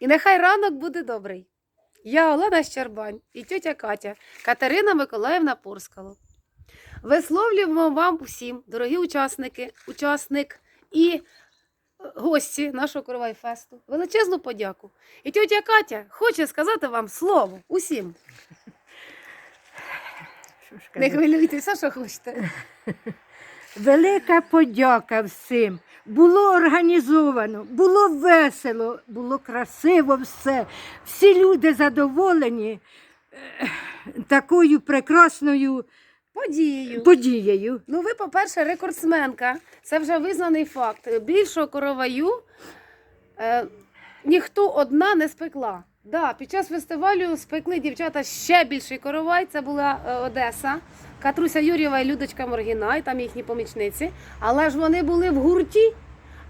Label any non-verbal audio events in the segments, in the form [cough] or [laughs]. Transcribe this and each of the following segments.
І нехай ранок буде добрий. Я Олена Щербань і тьотя Катя Катерина Миколаївна Порскало. Висловлюємо вам усім, дорогі учасники, учасник і е, гості нашого Коровайфесту, величезну подяку. І тьотя Катя хоче сказати вам слово усім. Не хвилюйтеся, що хочете. Велика подяка всім. Було організовано, було весело, було красиво все. Всі люди задоволені е, такою прекрасною Подією. подією. Ну, ви, по-перше, рекордсменка. Це вже визнаний факт. Більшого короваю е, ніхто одна не спекла. Да, під час фестивалю спекли дівчата ще більший коровай. Це була е, Одеса, Катруся Юрєва і Людочка Моргінай, там їхні помічниці. Але ж вони були в гурті.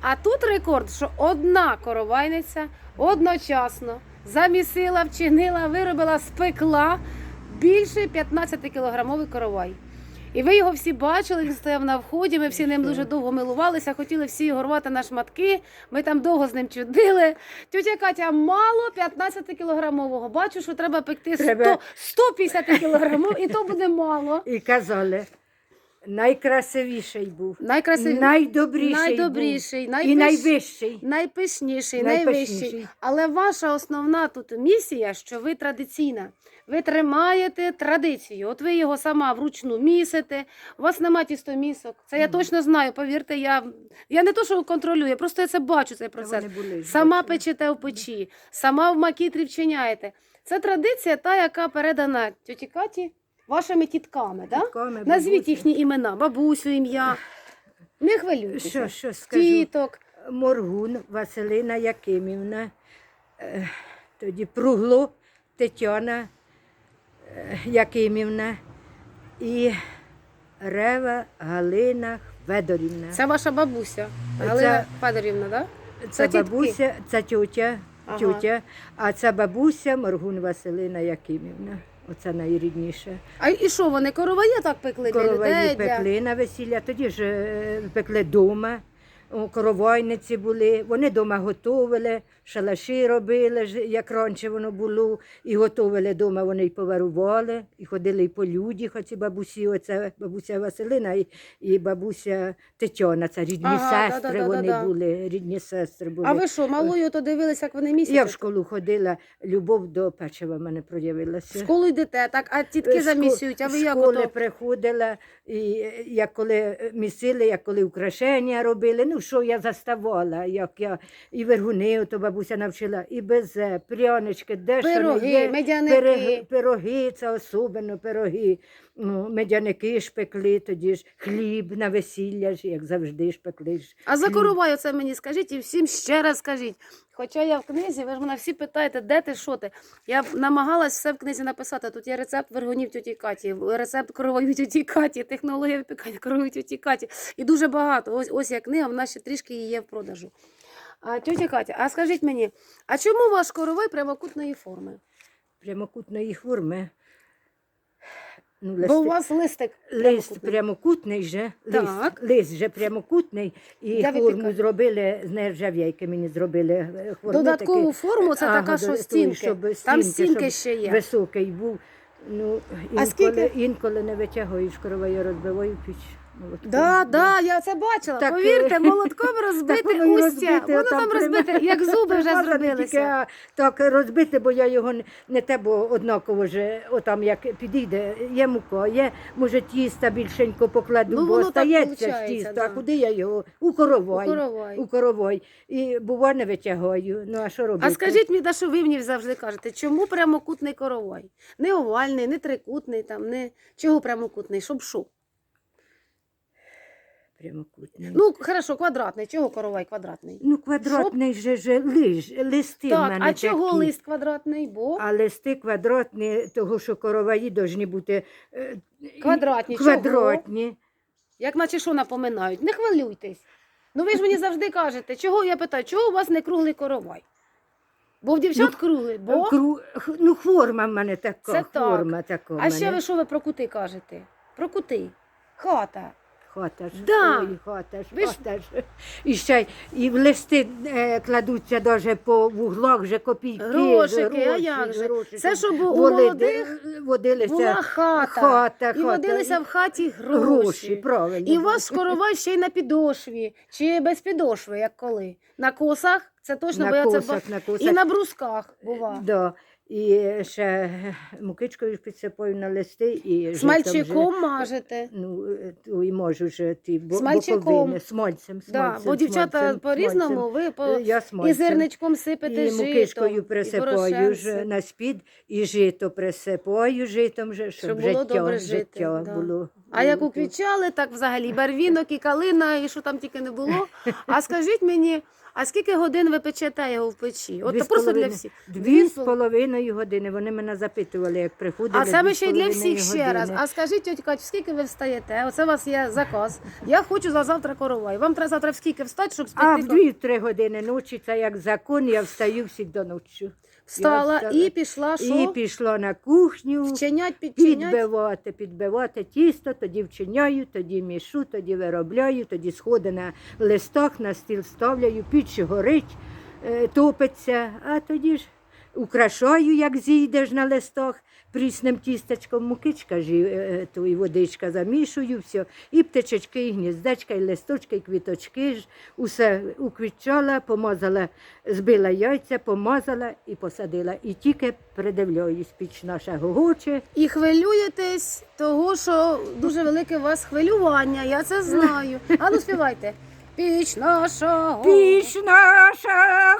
А тут рекорд, що одна коровайниця одночасно замісила, вчинила, виробила, спекла більше 15-кілограмовий коровай. І ви його всі бачили, він стояв на вході. Ми всі ним дуже довго милувалися, хотіли всі його рвати на шматки. Ми там довго з ним чудили. Тютя Катя, мало 15 кілограмового. Бачу, що треба пекти 100, Треба. 150 кілограмів, і то буде мало. І казали, найкрасивіший був, Найкрасивіший, найдобріший, найдобріший, був, і найвищий. найпишніший, Найпишніший. найвищий. Але ваша основна тут місія, що ви традиційна. Ви тримаєте традицію. От ви його сама вручну місите. У вас нема тістомісок. Це я точно знаю. Повірте, я, я не то, що контролюю, просто я це бачу цей процес. були, Сама печете в печі, сама в макітрі вчиняєте. Це традиція, та, яка передана тьоті Каті вашими тітками. Да? Дітками, Назвіть бабусі. їхні імена, бабусю, ім'я. Не хвилюйтеся. Що, що скажу? Тіток. Моргун Василина Якимівна, е, тоді Пругло Тетяна е, Якимівна і Рева Галина Федорівна. Це ваша бабуся, Галина Федорівна, да? Це це бабуся, це Ага. тьотя, а це бабуся Моргун Василина Якимівна. Оце найрідніше. А і що вони короває так пекли для Короваї людей? Для... пекли на весілля, тоді ж е, пекли вдома. Коровайниці були, вони вдома готували, шалаші робили, як раніше воно було, і готували вдома, вони й поварували, і ходили й по люді, хоч і бабусі, оце бабуся Василина і, і бабуся Тетяна, це рідні Ага, сестри да-да-да-да-да. вони були, рідні сестри були. А ви що, малою то дивилися, як вони місяці? Я в школу ходила, любов до печива в мене В проявилася. школу йдете, так, а тітки замісюють, а ви як ото? приходила, і як коли місили, як коли украшення робили. Ну, що я заставала, як я і вергуни, то бабуся навчила, і безе, прянички, де ж Пироги, є. медяники. Пироги, пироги, це особливо пироги. Ну, медяники ж пекли, тоді ж хліб на весілля, ж, як завжди ж пекли. Ж. А за короваю це мені скажіть і всім ще раз скажіть. Хоча я в книзі, ви ж мене всі питаєте, де ти, що ти. Я намагалась все в книзі написати. Тут є рецепт вергунів тюті Каті, рецепт кровою тюті Каті, технологія випікання кровою тюті Каті. І дуже багато. Ось ось я книга, вона ще трішки її є в продажу. А тьотя Катя, а скажіть мені, а чому ваш коровий прямокутної форми? Прямокутної форми. Ну, Бо у вас листик Лист прямокутний. же, Так. лист, лист же прямокутний, і Для форму випікання. зробили з нержавійки мені зробили. форму. Додаткову такі. форму це Ага, така, що стінки. щоб Там стінки, щоб ще є. Високий був. Ну, А інколи, скільки? інколи не витягуєш кровою, розбиваю піч. Молотком. Да, да, я це бачила. Так, Повірте, е, молотком [laughs] розбити воно й устя. розбите, Воно отам там розбите, як зуби вже [laughs] тільки, зробилися. а, Так розбити, бо я його не, не те, бо однаково ж, отам як підійде, є мука, є, може, тіста більшенько покладу, Ну, бо воно так остається ж получається, тісто, да. а куди я його? У коровай. У коровай. У коровай. І бува не витягаю. Ну, а що робити? А скажіть мені, да, що ви мені завжди кажете, чому прямокутний коровай? Не овальний, не трикутний, там, не чого прямокутний, щоб що? Прямокутний. Ну, хорошо, квадратний. Чого коровай квадратний? Ну, квадратний же, же лиш, листи в так, мене а чого такі. лист квадратний? Бо А листи квадратні, того, що короваї повинні бути е, Квадратні, квадратні. як наче що напоминають. Не хвилюйтесь. Ну ви ж мені завжди кажете, чого я питаю, чого у вас не круглий коровай? Бо в дівчат Ну, круглий, бо. Кру... х- Ну, форма в мене така. Це так. форма така. в А ще ви що ви про кути кажете? Про кути. Хата. Хата ж, Да. ой, хата ж, Ви ж- хата ж. І ще й- і в листи е, кладуться даже по вуглах вже копійки. Грошики, а як же? Це щоб у молодих водилися Була хата. хата, І хата. водилися в хаті гроші. гроші, правильно. І у вас коровай ще й на підошві, чи без підошви, як коли. На косах, це точно, бо на я це косах, на косах. І на брусках бува. Да. І ще мукичкою підсипаю на листи і Смальчиком вже, мажете. Ну, е, то і можу вже ті бо- Смальчиком. боковини, смальцем, Да, бо дівчата смальцем, по-різному, ви по... Е, Я і зерничком сипете І житом. мукичкою присипаю ж на спід, і жито присипаю житом, же, щоб, Щоб було життя, добре жити, життя да. було. А як уквічали, так взагалі барвінок і калина, і що там тільки не було. А скажіть мені, а скільки годин ви печете його в печі? От Дві просто для всіх. Дві з половиною години. Вони мене запитували, як приходили. А з ще й для всіх ще раз. А скажіть, Катю, скільки ви встаєте? Оце у вас є заказ. Я хочу за завтра коровай. Вам треба завтра в скільки встати, щоб А спекти в 2-3 години ночі, це як закон, я встаю всі ночі. Встала Я встала. і пішла, І пішла на кухню, Вчинять, підчинять. підбивати, підбивати тісто, тоді вчиняю, тоді мішу, тоді виробляю, тоді сходи на листах, на стіл ставляю, піч горить, е, топиться, а тоді ж украшаю, як зійдеш на листах, прісним тістечком мукичка ж, і, е, ту і водичка замішую, все, і птичечки, і гніздечка, і листочки, і квіточки ж, усе уквітчала, помазала, збила яйця, помазала і посадила. І тільки придивляюсь, піч наша гогоче. І хвилюєтесь того, що дуже велике у вас хвилювання, я це знаю. [laughs] А ну співайте. Піч наша. Піч наша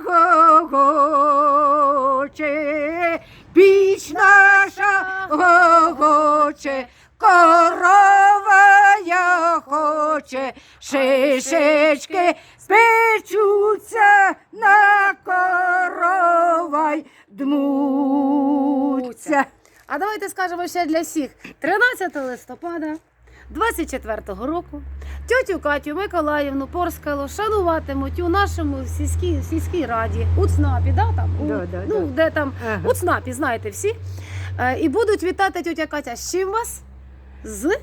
гогоче, піч наша гогоче, корова я хоче, шишечки спечуться на коровай дмуться. А давайте скажемо ще для всіх. 13 листопада 24-го року тьотю Катю Миколаївну Порскало шануватимуть у нашому сільській, сільській раді, у ЦНАПі, да, там? У, Да, да, ну, да. де там, Ага. у ЦНАПі, знаєте всі. Е, і будуть вітати тьотя Катя з чим вас? З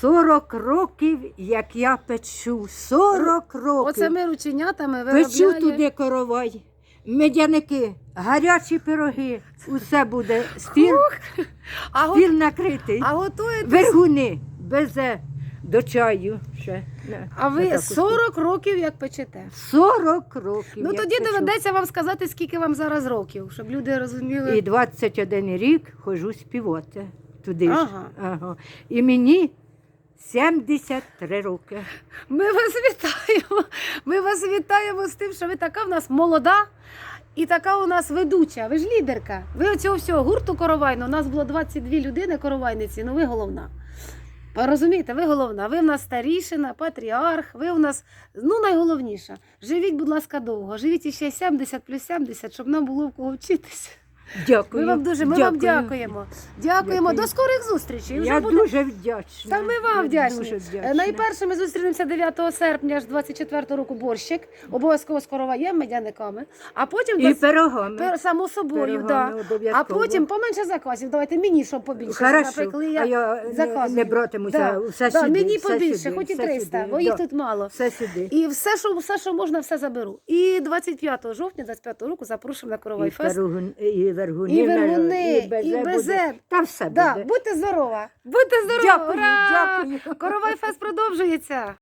40 років, як я печу, 40 років. оце ми рученятами Печу туди коровай, медяники, гарячі пироги, усе буде. Стіл, стіл накритий, а готуєте? вергуни, безе до чаю ще. на- А на ви таку 40 років як печете? 40 років. Ну як тоді печу. доведеться вам сказати, скільки вам зараз років, щоб люди розуміли. І 21 рік хожу співати туди ж. Ага. Ага. І мені 73 роки. Ми вас вітаємо. Ми вас вітаємо з тим, що ви така в нас молода і така у нас ведуча. Ви ж лідерка. Ви оцього всього гурту коровайну. У нас було 22 людини коровайниці, ну ви головна. Розумієте, ви головна. Ви в нас старішина, патріарх, ви у нас ну найголовніша. Живіть, будь ласка, довго. Живіть іще 70 плюс 70, щоб нам було в кого вчитися. Дякую. Ми вам дуже ми вам дякуємо. Дякуємо. Дякую. До скорих зустрічей. Вже Я буде- дуже вдячна. Та ми вам вдячні. Дуже Е, вдячна. Найперше ми зустрінемося 9 серпня ж 24 року борщик, обов'язково з короваєм, медяниками, а потім І до- пирогами. пер- само собою, Пирогами да. а потім поменше заказів. Давайте мені щоб побільше Хорошо, напекли. а Я я не, не братимуся, Да. все да, сюди. мені все побільше, сюди, хоч і все 300, сюди, бо їх да. тут мало. Все сюди. І все, що все, що можна, все заберу. І 25 жовтня, 25 року запрошуємо на коровай І, фест. перугун, і вергуни, І вергуни, і безе, і буде. безе. Та все Да, буде. будьте здорова! Будьте здорова! Дякую, Ура! дякую. [laughs] Коровай фест продовжується.